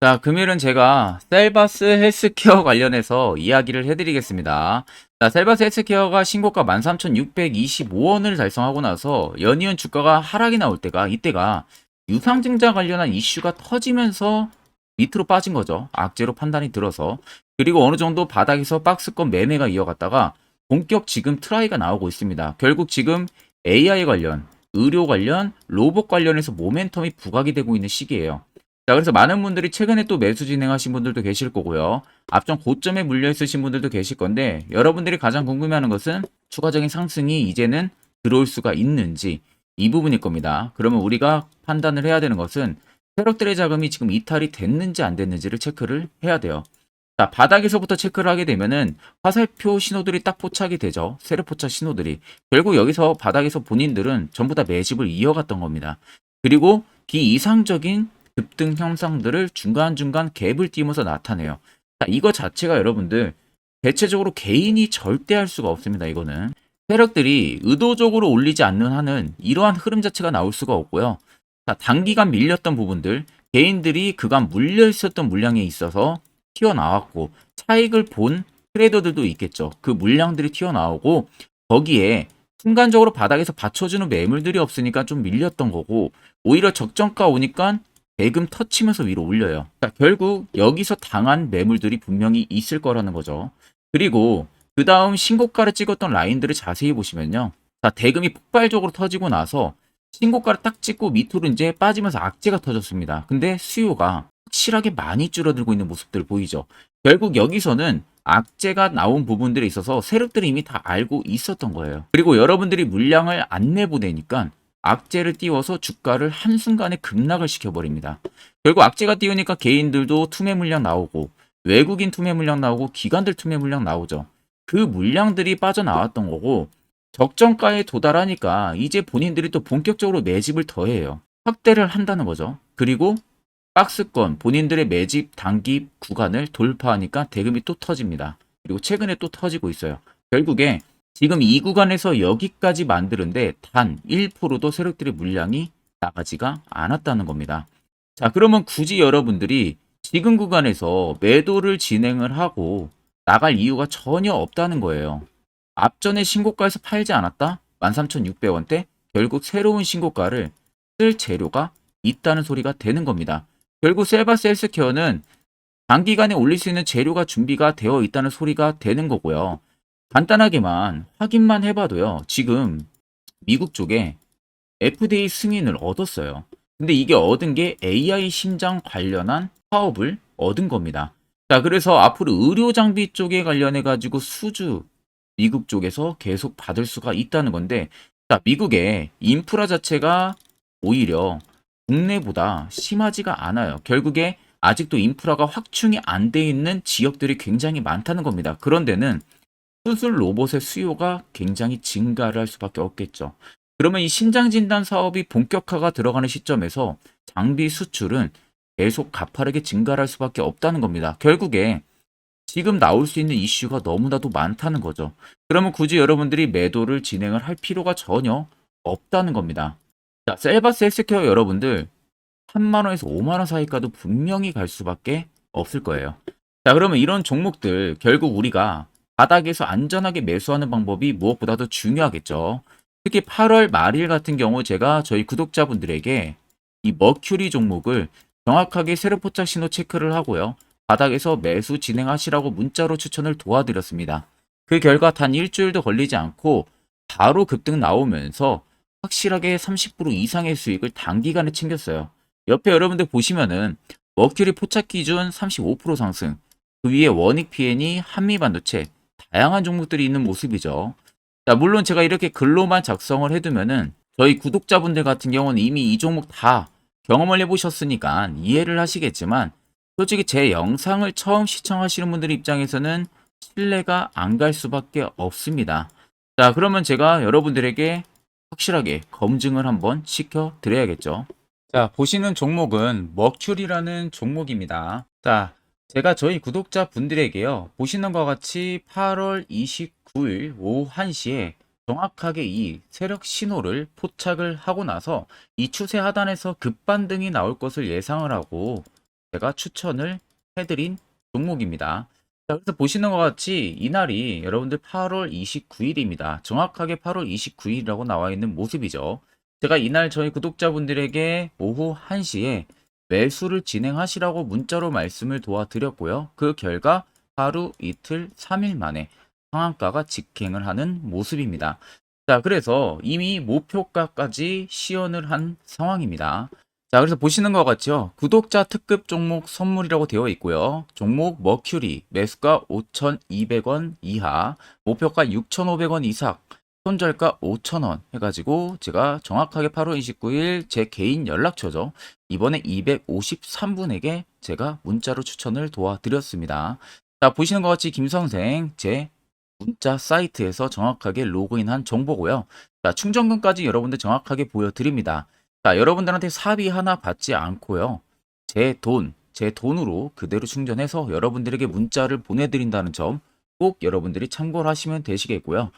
자, 금요일은 제가 셀바스 헬스케어 관련해서 이야기를 해드리겠습니다. 자, 셀바스 헬스케어가 신고가 13,625원을 달성하고 나서 연이은 주가가 하락이 나올 때가 이때가 유상증자 관련한 이슈가 터지면서 밑으로 빠진 거죠. 악재로 판단이 들어서. 그리고 어느 정도 바닥에서 박스권 매매가 이어갔다가 본격 지금 트라이가 나오고 있습니다. 결국 지금 AI 관련, 의료 관련, 로봇 관련해서 모멘텀이 부각이 되고 있는 시기예요. 자, 그래서 많은 분들이 최근에 또 매수 진행하신 분들도 계실 거고요. 앞전 고점에 물려 있으신 분들도 계실 건데, 여러분들이 가장 궁금해하는 것은 추가적인 상승이 이제는 들어올 수가 있는지 이 부분일 겁니다. 그러면 우리가 판단을 해야 되는 것은 세력들의 자금이 지금 이탈이 됐는지 안 됐는지를 체크를 해야 돼요. 자, 바닥에서부터 체크를 하게 되면은 화살표 신호들이 딱 포착이 되죠. 세력 포착 신호들이. 결국 여기서 바닥에서 본인들은 전부 다 매집을 이어갔던 겁니다. 그리고 비이상적인 급등 현상들을 중간중간 갭을 띄면서 나타내요. 자, 이거 자체가 여러분들 대체적으로 개인이 절대 할 수가 없습니다. 이거는 세력들이 의도적으로 올리지 않는 한은 이러한 흐름 자체가 나올 수가 없고요. 자, 단기간 밀렸던 부분들 개인들이 그간 물려 있었던 물량에 있어서 튀어나왔고 차익을 본 트레이더들도 있겠죠. 그 물량들이 튀어나오고 거기에 순간적으로 바닥에서 받쳐주는 매물들이 없으니까 좀 밀렸던 거고 오히려 적정가 오니까 대금 터치면서 위로 올려요. 자, 결국 여기서 당한 매물들이 분명히 있을 거라는 거죠. 그리고 그 다음 신고가를 찍었던 라인들을 자세히 보시면요. 자, 대금이 폭발적으로 터지고 나서 신고가를 딱 찍고 밑으로 이제 빠지면서 악재가 터졌습니다. 근데 수요가 확실하게 많이 줄어들고 있는 모습들 보이죠. 결국 여기서는 악재가 나온 부분들에 있어서 세력들이 이미 다 알고 있었던 거예요. 그리고 여러분들이 물량을 안 내보내니까 악재를 띄워서 주가를 한순간에 급락을 시켜버립니다. 결국 악재가 띄우니까 개인들도 투매 물량 나오고 외국인 투매 물량 나오고 기관들 투매 물량 나오죠. 그 물량들이 빠져나왔던 거고 적정가에 도달하니까 이제 본인들이 또 본격적으로 매집을 더해요. 확대를 한다는 거죠. 그리고 박스권 본인들의 매집 단기 구간을 돌파하니까 대금이 또 터집니다. 그리고 최근에 또 터지고 있어요. 결국에 지금 이 구간에서 여기까지 만드는데 단 1%도 세력들의 물량이 나가지가 않았다는 겁니다. 자, 그러면 굳이 여러분들이 지금 구간에서 매도를 진행을 하고 나갈 이유가 전혀 없다는 거예요. 앞전에 신고가에서 팔지 않았다? 13,600원대? 결국 새로운 신고가를 쓸 재료가 있다는 소리가 되는 겁니다. 결국 셀바스 헬스케어는 단기간에 올릴 수 있는 재료가 준비가 되어 있다는 소리가 되는 거고요. 간단하게만 확인만 해봐도요. 지금 미국 쪽에 FDA 승인을 얻었어요. 근데 이게 얻은 게 AI 심장 관련한 사업을 얻은 겁니다. 자, 그래서 앞으로 의료 장비 쪽에 관련해 가지고 수주 미국 쪽에서 계속 받을 수가 있다는 건데, 자, 미국의 인프라 자체가 오히려 국내보다 심하지가 않아요. 결국에 아직도 인프라가 확충이 안 돼 있는 지역들이 굉장히 많다는 겁니다. 그런 데는 수술 로봇의 수요가 굉장히 증가를 할 수밖에 없겠죠. 그러면 이 신장 진단 사업이 본격화가 들어가는 시점에서 장비 수출은 계속 가파르게 증가를 할 수밖에 없다는 겁니다. 결국에 지금 나올 수 있는 이슈가 너무나도 많다는 거죠. 그러면 굳이 여러분들이 매도를 진행을 할 필요가 전혀 없다는 겁니다. 자, 셀바스 헬스케어 여러분들 3만원에서 5만원 사이가도 분명히 갈 수밖에 없을 거예요. 자, 그러면 이런 종목들 결국 우리가 바닥에서 안전하게 매수하는 방법이 무엇보다도 중요하겠죠. 특히 8월 말일 같은 경우 제가 저희 구독자분들에게 이 머큐리 종목을 정확하게 세력 포착 신호 체크를 하고요. 바닥에서 매수 진행하시라고 문자로 추천을 도와드렸습니다. 그 결과 단 일주일도 걸리지 않고 바로 급등 나오면서 확실하게 30% 이상의 수익을 단기간에 챙겼어요. 옆에 여러분들 보시면은 머큐리 포착 기준 35% 상승, 그 위에 원익 PN이 한미 반도체, 다양한 종목들이 있는 모습이죠. 자, 물론 제가 이렇게 글로만 작성을 해두면은 저희 구독자분들 같은 경우는 이미 이 종목 다 경험을 해보셨으니까 이해를 하시겠지만 솔직히 제 영상을 처음 시청하시는 분들 입장에서는 신뢰가 안 갈 수밖에 없습니다. 자, 그러면 제가 여러분들에게 확실하게 검증을 한번 시켜 드려야겠죠. 자, 보시는 종목은 머큐리라는 종목입니다. 자, 제가 저희 구독자 분들에게요, 보시는 것 같이 8월 29일 오후 1시에 정확하게 이 세력 신호를 포착을 하고 나서 이 추세 하단에서 급반등이 나올 것을 예상을 하고 제가 추천을 해드린 종목입니다. 자, 그래서 보시는 것 같이 이날이 여러분들 8월 29일입니다. 정확하게 8월 29일이라고 나와 있는 모습이죠. 제가 이날 저희 구독자분들에게 오후 1시에 매수를 진행하시라고 문자로 말씀을 도와드렸고요. 그 결과 하루 이틀 3일 만에 상한가가 직행을 하는 모습입니다. 자, 그래서 이미 목표가까지 시연을 한 상황입니다. 자, 그래서 보시는 것 같죠? 구독자 특급 종목 선물이라고 되어 있고요. 종목 머큐리, 매수가 5,200원 이하, 목표가 6,500원 이상, 손절가 5,000원 해가지고 제가 정확하게 8월 29일 제 개인 연락처죠. 이번에 253분에게 제가 문자로 추천을 도와드렸습니다. 자, 보시는 것 같이 김선생 제 문자 사이트에서 정확하게 로그인한 정보고요. 자, 충전금까지 여러분들 정확하게 보여드립니다. 자, 여러분들한테 사비 하나 받지 않고요. 제 돈, 제 돈으로 그대로 충전해서 여러분들에게 문자를 보내드린다는 점 꼭 여러분들이 참고를 하시면 되시겠고요.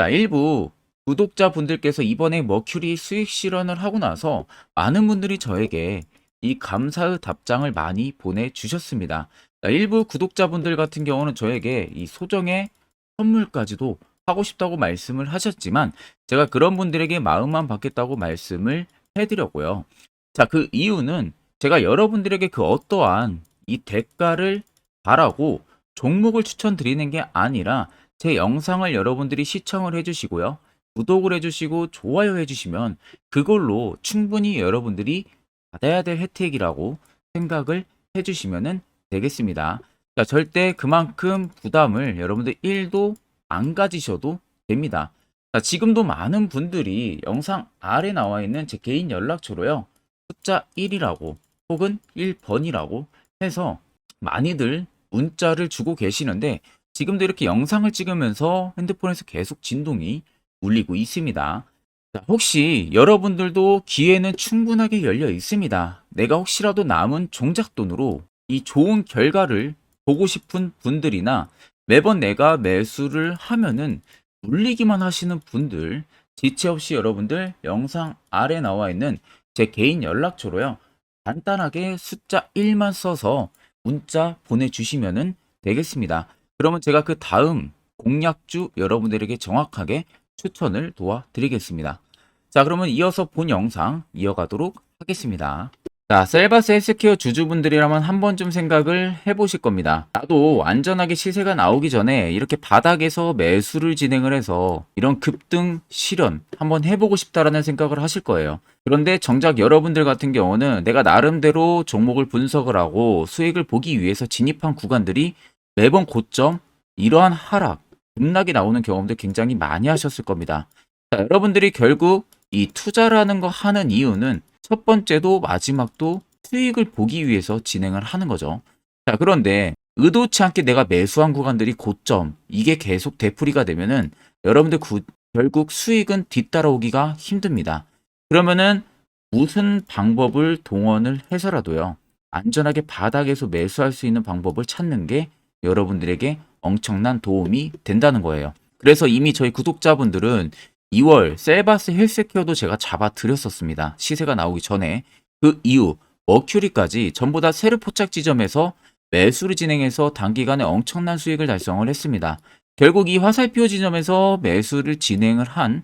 자, 일부 구독자분들께서 이번에 머큐리 수익 실현을 하고 나서 많은 분들이 저에게 이 감사의 답장을 많이 보내주셨습니다. 자, 일부 구독자분들 같은 경우는 저에게 이 소정의 선물까지도 하고 싶다고 말씀을 하셨지만 제가 그런 분들에게 마음만 받겠다고 말씀을 해드렸고요. 자, 그 이유는 제가 여러분들에게 그 어떠한 이 대가를 바라고 종목을 추천드리는 게 아니라 제 영상을 여러분들이 시청을 해주시고요. 구독을 해주시고 좋아요 해주시면 그걸로 충분히 여러분들이 받아야 될 혜택이라고 생각을 해주시면 되겠습니다. 자, 절대 그만큼 부담을 여러분들 1도 안 가지셔도 됩니다. 자, 지금도 많은 분들이 영상 아래 나와 있는 제 개인 연락처로요. 숫자 1이라고 혹은 1번이라고 해서 많이들 문자를 주고 계시는데 지금도 이렇게 영상을 찍으면서 핸드폰에서 계속 진동이 울리고 있습니다. 자, 혹시 여러분들도 기회는 충분하게 열려 있습니다. 내가 혹시라도 남은 종잣돈으로 이 좋은 결과를 보고 싶은 분들이나 매번 내가 매수를 하면은 물리기만 하시는 분들 지체 없이 여러분들 영상 아래 나와 있는 제 개인 연락처로요. 간단하게 숫자 1만 써서 문자 보내주시면 되겠습니다. 그러면 제가 그 다음 공략주 여러분들에게 정확하게 추천을 도와드리겠습니다. 자, 그러면 이어서 본 영상 이어가도록 하겠습니다. 자, 셀바스 헬스케어 주주분들이라면 한 번쯤 생각을 해보실 겁니다. 나도 안전하게 시세가 나오기 전에 이렇게 바닥에서 매수를 진행을 해서 이런 급등 실현 한번 해보고 싶다라는 생각을 하실 거예요. 그런데 정작 여러분들 같은 경우는 내가 나름대로 종목을 분석을 하고 수익을 보기 위해서 진입한 구간들이 매번 고점, 이러한 하락, 급락이 나오는 경험들 굉장히 많이 하셨을 겁니다. 자, 여러분들이 결국 이 투자라는 거 하는 이유는 첫 번째도 마지막도 수익을 보기 위해서 진행을 하는 거죠. 자, 그런데 의도치 않게 내가 매수한 구간들이 고점, 이게 계속 되풀이가 되면은 여러분들 구- 결국 수익은 뒤따라오기가 힘듭니다. 그러면은 무슨 방법을 동원을 해서라도요, 안전하게 바닥에서 매수할 수 있는 방법을 찾는 게 여러분들에게 엄청난 도움이 된다는 거예요. 그래서 이미 저희 구독자분들은 2월 셀바스 헬스케어도 제가 잡아 드렸었습니다. 시세가 나오기 전에 그 이후 머큐리까지 전부 다 세르 포착 지점에서 매수를 진행해서 단기간에 엄청난 수익을 달성을 했습니다. 결국 이 화살표 지점에서 매수를 진행을 한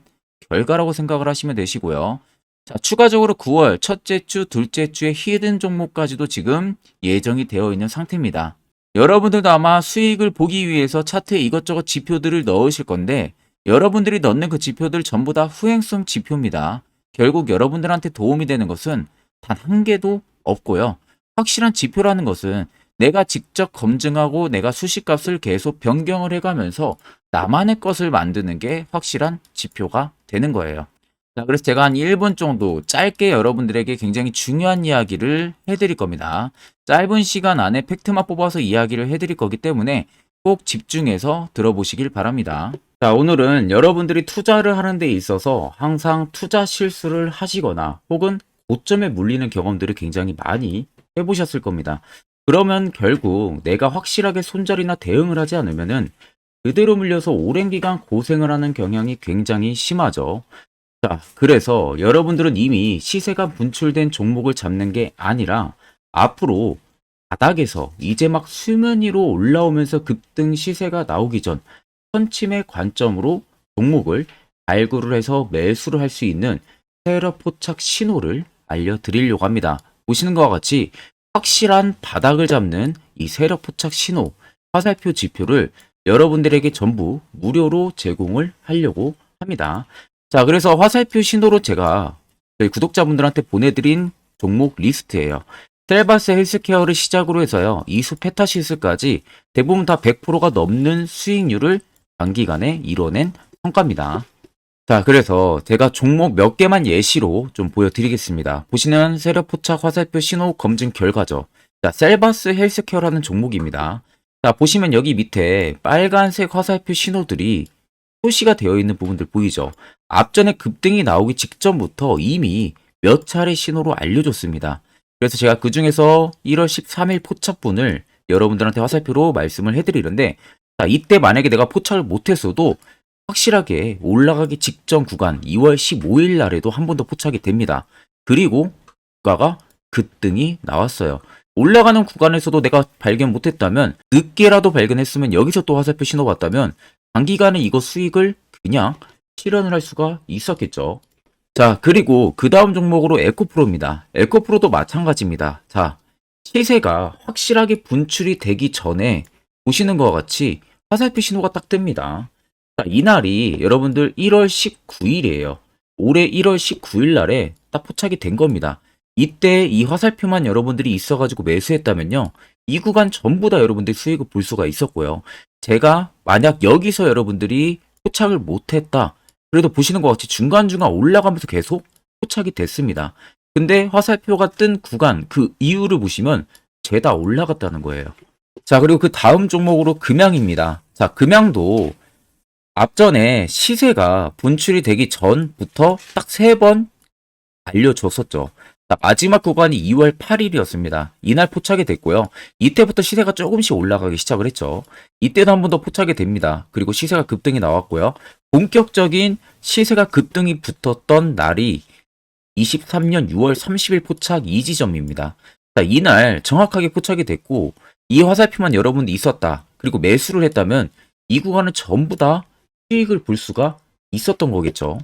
결과라고 생각을 하시면 되시고요. 자, 추가적으로 9월 첫째 주, 둘째 주의 히든 종목까지도 지금 예정이 되어 있는 상태입니다. 여러분들도 아마 수익을 보기 위해서 차트에 이것저것 지표들을 넣으실 건데 여러분들이 넣는 그 지표들 전부 다 후행성 지표입니다. 결국 여러분들한테 도움이 되는 것은 단 한 개도 없고요. 확실한 지표라는 것은 내가 직접 검증하고 내가 수식값을 계속 변경을 해가면서 나만의 것을 만드는 게 확실한 지표가 되는 거예요. 자, 그래서 제가 한 1분 정도 짧게 여러분들에게 굉장히 중요한 이야기를 해드릴 겁니다. 짧은 시간 안에 팩트만 뽑아서 이야기를 해드릴 거기 때문에 꼭 집중해서 들어보시길 바랍니다. 자, 오늘은 여러분들이 투자를 하는 데 있어서 항상 투자 실수를 하시거나 혹은 고점에 물리는 경험들을 굉장히 많이 해보셨을 겁니다. 그러면 결국 내가 확실하게 손절이나 대응을 하지 않으면은 그대로 물려서 오랜 기간 고생을 하는 경향이 굉장히 심하죠. 자, 그래서 여러분들은 이미 시세가 분출된 종목을 잡는 게 아니라 앞으로 바닥에서 이제 막 수면 위로 올라오면서 급등 시세가 나오기 전 선침의 관점으로 종목을 발굴을 해서 매수를 할 수 있는 세력 포착 신호를 알려드리려고 합니다. 보시는 것과 같이 확실한 바닥을 잡는 이 세력 포착 신호, 화살표 지표를 여러분들에게 전부 무료로 제공을 하려고 합니다. 자, 그래서 화살표 신호로 제가 저희 구독자분들한테 보내드린 종목 리스트예요. 셀바스 헬스케어를 시작으로 해서요. 이수 페타시스까지 대부분 다 100%가 넘는 수익률을 단기간에 이뤄낸 성과입니다. 자, 그래서 제가 종목 몇 개만 예시로 좀 보여드리겠습니다. 보시는 세력 포착 화살표 신호 검증 결과죠. 자, 셀바스 헬스케어라는 종목입니다. 자, 보시면 여기 밑에 빨간색 화살표 신호들이 표시가 되어 있는 부분들 보이죠? 앞전에 급등이 나오기 직전부터 이미 몇 차례 신호로 알려줬습니다. 그래서 제가 그 중에서 1월 13일 포착분을 여러분들한테 화살표로 말씀을 해드리는데, 자, 이때 만약에 내가 포착을 못했어도 확실하게 올라가기 직전 구간 2월 15일 날에도 한 번 더 포착이 됩니다. 그리고 주가가 급등이 나왔어요. 올라가는 구간에서도 내가 발견 못했다면 늦게라도 발견했으면 여기서 또 화살표 신호 봤다면 단기간에 이거 수익을 그냥 실현을 할 수가 있었겠죠. 자, 그리고 그 다음 종목으로 에코프로입니다. 에코프로도 마찬가지입니다. 자, 시세가 확실하게 분출이 되기 전에 보시는 것과 같이 화살표 신호가 딱 뜹니다. 자, 이날이 여러분들 1월 19일이에요. 올해 1월 19일 날에 딱 포착이 된 겁니다. 이때 이 화살표만 여러분들이 있어가지고 매수했다면요. 이 구간 전부 다 여러분들이 수익을 볼 수가 있었고요. 제가 만약 여기서 여러분들이 포착을 못했다. 그래도 보시는 것 같이 중간중간 올라가면서 계속 포착이 됐습니다. 근데 화살표가 뜬 구간 그 이유를 보시면 죄다 올라갔다는 거예요. 자, 그리고 그 다음 종목으로 금양입니다. 자, 금양도 앞전에 시세가 분출이 되기 전부터 딱 세 번 알려줬었죠. 자, 마지막 구간이 2월 8일이었습니다. 이날 포착이 됐고요. 이때부터 시세가 조금씩 올라가기 시작을 했죠. 이때도 한 번 더 포착이 됩니다. 그리고 시세가 급등이 나왔고요. 본격적인 시세가 급등이 붙었던 날이 23년 6월 30일 포착 이 지점입니다. 자, 이날 정확하게 포착이 됐고 이 화살표만 여러분이 있었다. 그리고 매수를 했다면 이 구간은 전부 다 수익을 볼 수가 있었던 거겠죠.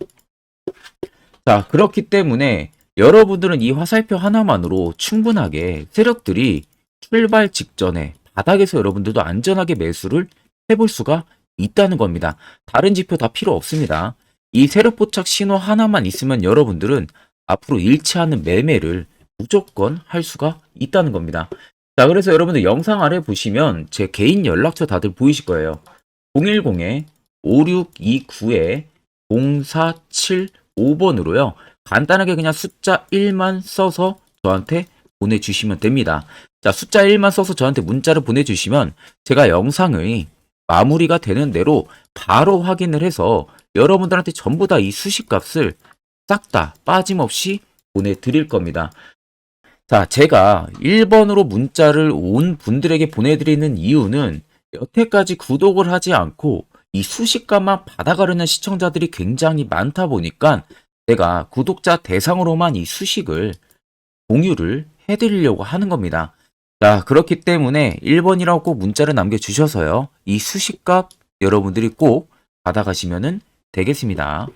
자, 그렇기 때문에 여러분들은 이 화살표 하나만으로 충분하게 세력들이 출발 직전에 바닥에서 여러분들도 안전하게 매수를 해볼 수가 있다는 겁니다. 다른 지표 다 필요 없습니다. 이 세력 포착 신호 하나만 있으면 여러분들은 앞으로 않는 매매를 무조건 할 수가 있다는 겁니다. 자, 그래서 여러분들 영상 아래 보시면 제 개인 연락처 다들 보이실 거예요. 010에 5629에 0475번으로요. 간단하게 그냥 숫자 1만 써서 저한테 보내주시면 됩니다. 자, 숫자 1만 써서 저한테 문자를 보내주시면 제가 영상의 마무리가 되는 대로 바로 확인을 해서 여러분들한테 전부 다 이 수식 값을 싹 다 빠짐없이 보내드릴 겁니다. 자, 제가 1번으로 문자를 온 분들에게 보내드리는 이유는 여태까지 구독을 하지 않고 이 수식값만 받아가려는 시청자들이 굉장히 많다 보니까 제가 구독자 대상으로만 이 수식을 공유를 해드리려고 하는 겁니다. 자, 그렇기 때문에 1번이라고 꼭 문자를 남겨주셔서요. 이 수식값 여러분들이 꼭 받아가시면 되겠습니다.